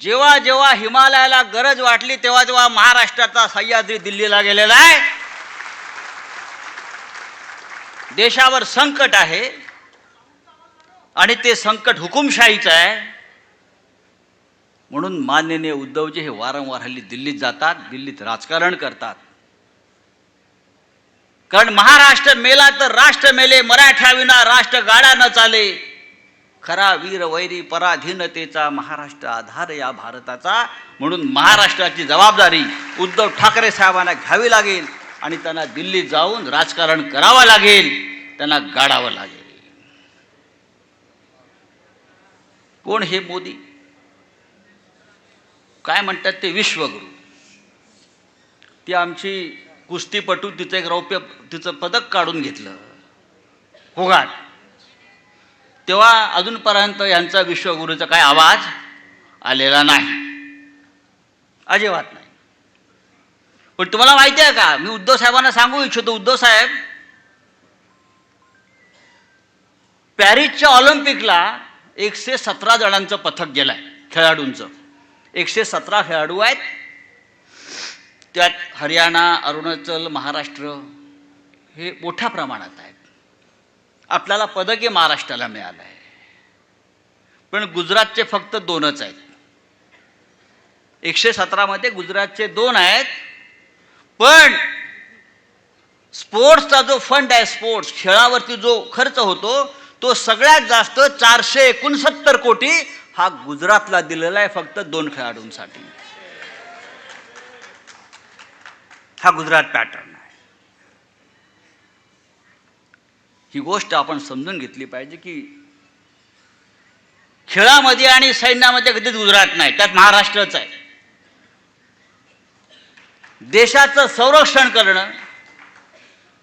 जेव्हा जेव्हा हिमालयाला गरज वाटली तेव्हा तेव्हा महाराष्ट्राचा सह्याद्री दिल्लीला गेलेला आहे. देशावर संकट आहे आणि ते संकट हुकुमशाहीचं आहे. म्हणून माननीय उद्धवजी हे वारंवार हल्ली दिल्लीत जातात दिल्लीत राजकारण करतात. कारण महाराष्ट्र मेला तर राष्ट्र मेले मराठ्याविना राष्ट्र गाडा न चाले. खरा वीर वैरी पराधीनतेचा महाराष्ट्र आधार या भारताचा. म्हणून महाराष्ट्राची जबाबदारी उद्धव ठाकरे साहेबांना घ्यावी लागेल आणि त्यांना दिल्लीत जाऊन राजकारण करावं लागेल त्यांना गाडावं लागेल. कोण हे मोदी? काय म्हणतात ते विश्वगुरु. ती आमची कुस्तीपटू तिचं एक रौप्य तिचं पदक काढून घेतलं. होगाट. तेव्हा अजूनपर्यंत यांचा विश्वगुरूचा काय आवाज आलेला नाही. अजिबात नाही. पण तुम्हाला माहिती आहे का? मी उद्धव साहेबांना सांगू इच्छितो उद्धव साहेब. पॅरिसच्या ऑलिम्पिकला एकशे सतरा जणांचं पथक गेलं आहे खेळाडूंचं. एकशे सतरा खेळाडू आहेत. त्यात हरियाणा अरुणाचल महाराष्ट्र हे मोठ्या प्रमाणात आहेत. आपल्याला पदके महाराष्ट्राला मिळालं आहे. पण गुजरातचे फक्त दोनच आहेत. एकशे सतरामध्ये गुजरातचे दोन आहेत. पण स्पोर्ट्सचा जो फंड आहे स्पोर्ट्स खेळावरती जो खर्च होतो तो सगळ्यात जास्त चारशे एकोणसत्तर कोटी हा गुजरातला दिलेला आहे फक्त दोन खेळाडूंसाठी. हा गुजरात पॅटर्न आहे. ही गोष्ट आपण समजून घेतली पाहिजे की खेळामध्ये आणि सैन्यामध्ये कधीच गुजरात नाही त्यात महाराष्ट्रच आहे. देशाचं संरक्षण करणं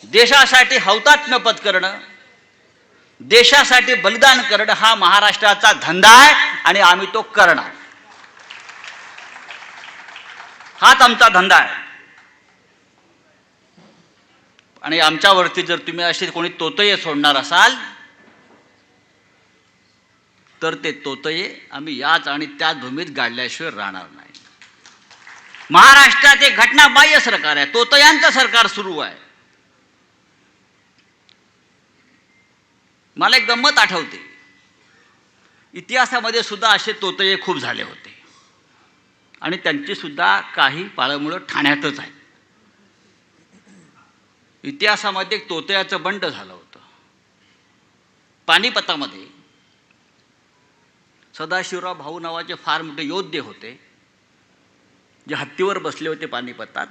देशासाठी हौतात्म्य करणं देशासाठी बलिदान करणं हा महाराष्ट्राचा धंदा आहे आणि आम्ही तो करणार. हाच आमचा धंदा आहे. आणि आमच्यावरती जर तुम्ही असे कोणी तोतये सोडणार असाल तर ते तोतये आम्ही याच आणि त्याच भूमीत गाडल्याशिवाय राहणार नाही. महाराष्ट्रात एक घटनाबाह्य सरकार आहे. तोतयांचं सरकार सुरू आहे. मला एक गंमत आठवते. इतिहासामध्ये सुद्धा असे तोतये खूप झाले होते. आणि त्यांची सुद्धा काही पाळमुळं ठाण्यातच आहेत. इतिहासामध्ये एक तोतयाचं बंड झालं होतं. पानिपतामध्ये सदाशिवराव भाऊ नावाचे फार मोठे योद्धे होते जे हत्तीवर बसले होते पानिपतात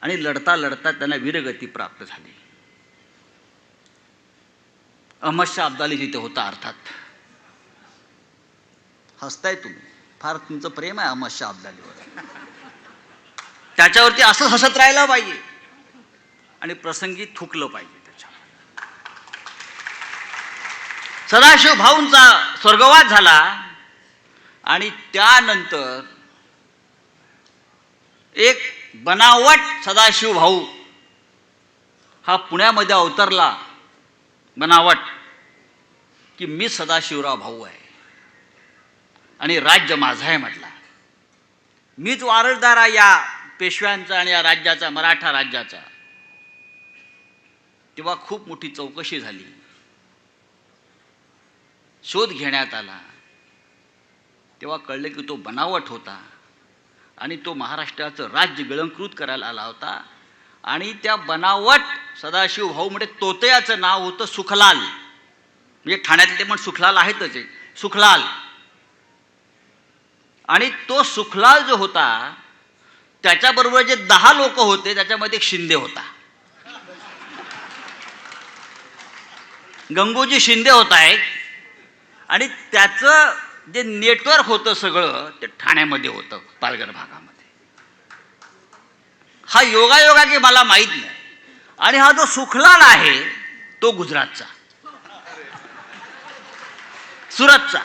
आणि लढता लढता त्यांना वीरगती प्राप्त झाली. अहमद शाह अब्दाली तिथे होता अर्थात. हसताय तुम्ही. फार तुमचं प्रेम आहे अहमद शाह अब्दालीवर. त्याच्यावरती असं हसत राहायला पाहिजे. आणि प्रसंगी थुकलं पाहिजे त्याच्यावर. सदाशिव भाऊंचा स्वर्गवास झाला आणि त्यानंतर एक बनावट सदाशिव भाऊ हा पुण्यामध्ये अवतरला. बनावट की मी सदाशिवराव भाऊ आहे. आणि राज्य माझं आहे म्हटला. मीच वारसदार आहे या पेशव्यांचा आणि या राज्याचा मराठा राज्याचा. तेव्हा खूप मोठी चौकशी झाली. शोध घेण्यात आला. तेव्हा कळलं की तो बनावट होता आणि तो महाराष्ट्राचं राज्य गिळंकृत करायला आला होता आणि त्या बनावट सदाशिव भाऊ म्हणजे तोतयाचं नाव होतं सुखलाल. म्हणजे ठाण्यातले ते पण सुखलाल आहेतच एक सुखलाल. आणि तो सुखलाल जो होता त्याच्याबरोबर जे दहा लोक होते त्याच्यामध्ये एक शिंदे होता. गंगोजी शिंदे होत आहेत आणि त्याचं जे नेटवर्क होतं सगळं ते ठाण्यामध्ये होतं पालघर भागामध्ये. हा योगायोगा की मला माहीत नाही. आणि हा जो सुखलाल आहे तो गुजरातचा. सुरतचा.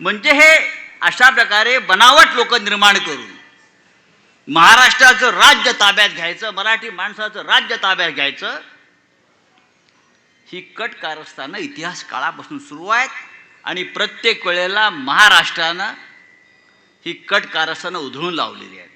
म्हणजे हे अशा प्रकारे बनावट लोक निर्माण करून महाराष्ट्राचं राज्य ताब्यात घ्यायचं मराठी माणसाचं राज्य ताब्यात घ्यायचं ही कट कारस्थानं इतिहास काळापासून सुरू आहेत आणि प्रत्येक वेळेला महाराष्ट्रानं ही कट कारस्थानं उधळून लावलेली आहेत.